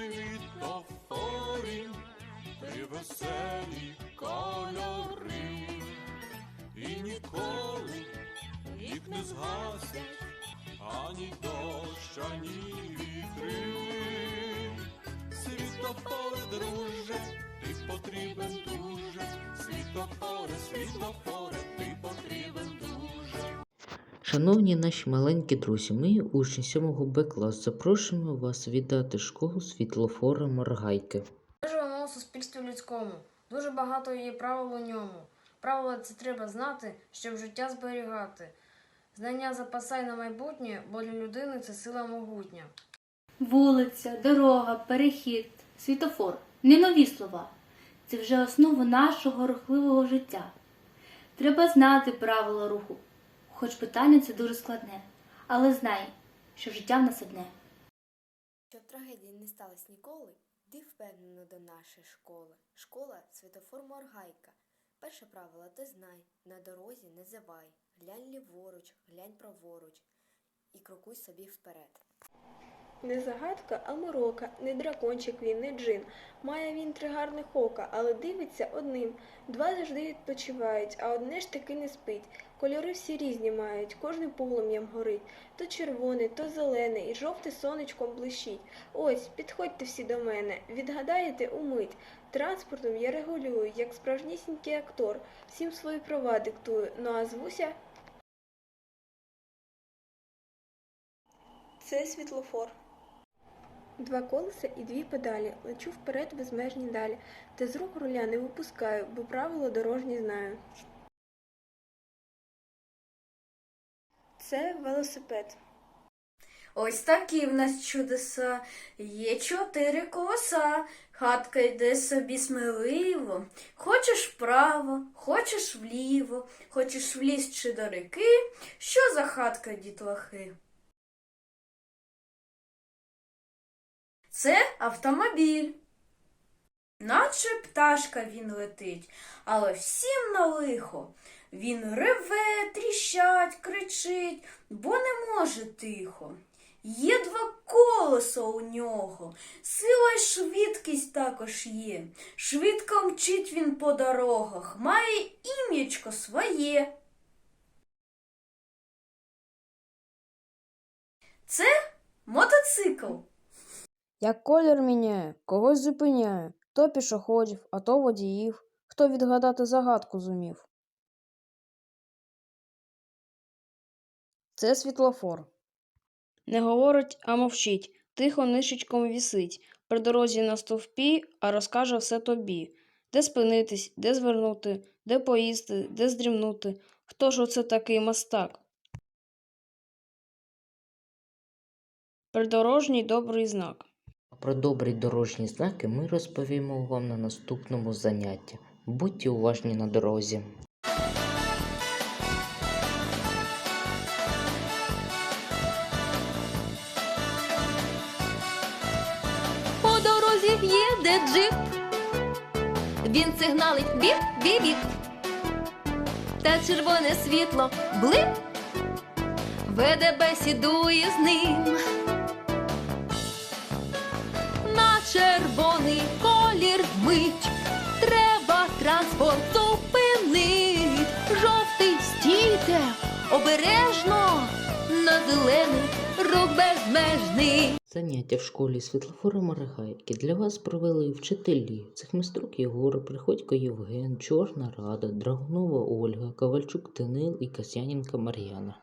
світофорі, три веселі кольори, і ніколи їх не згасять ані дощ, ані вітри. світофори, друже, Шановні наші маленькі друзі, ми, учні 7 Б клас, запрошуємо вас віддати школу світлофора Моргайки. Ми живемо у суспільстві людському. Дуже багато є правил у ньому. Правила це треба знати, щоб життя зберігати. Знання запасай на майбутнє, бо для людини це сила могутня. Вулиця, дорога, перехід, світофор не нові слова. Це вже основа нашого рухливого життя. Треба знати правила руху, хоч питання це дуже складне, але знай, що життя в нас одне. Щоб трагедії не сталося ніколи, йди впевнено до нашої школи. Школа світофор Моргайка. Перше правило ти знай, на дорозі не зевай, глянь ліворуч, глянь праворуч і крокуй собі вперед. Не загадка, а морока, не дракончик він, не джин. Має він три гарних ока, але дивиться одним. Два завжди відпочивають, а одне ж таки не спить. Кольори всі різні мають, кожним полум'ям горить. То червоний, то зелений, і жовте сонечком блищить. Ось, підходьте всі до мене, відгадаєте умить. Транспортом я регулюю, як справжнісінький актор. Всім свої права диктую, ну а звуся. Це світлофор. Два колеса і дві педалі. Лечу вперед безмежні далі. Та з рук руля не випускаю, бо правила дорожні знаю. Це велосипед. Ось такі в нас чудеса. Є чотири колеса. Хатка йде собі сміливо. Хочеш вправо, хочеш вліво, хочеш в ліс чи до реки. Що за хатка, дітлахи? Це автомобіль. Наче пташка він летить, але всім на лихо. Він реве, тріщать, кричить, бо не може тихо. Є два колеса у нього, сила й швидкість також є. Швидко мчить він по дорогах, має ім'ячко своє. Це мотоцикл. Як колір міняє, когось зупиняє, то пішоходів, а то водіїв, хто відгадати загадку зумів. Це світлофор. Не говорить, а мовчить, тихо нишечком вісить, при дорозі на стовпі, а розкаже все тобі. Де спинитись, де звернути, де поїсти, де здрімнути. Хто ж оце такий мастак? Придорожній добрий знак. Про добрі дорожні знаки ми розповімо вам на наступному занятті. Будьте уважні на дорозі. По дорозі їде джип. Він сигналить біп, біп, біп. Та червоне світло блип. Веде бесідує з ним. Червоний колір мить. Треба транспорт зупинить. Жовтий стійте, обережно. На зелений рух безмежний. Заняття в школі світлофора Моргайки для вас провели вчителі Цехмиструк Єгор, Приходько Євген, Чорна Рада, Драгунова Ольга, Ковальчук Данил і Касяненка Мар'яна.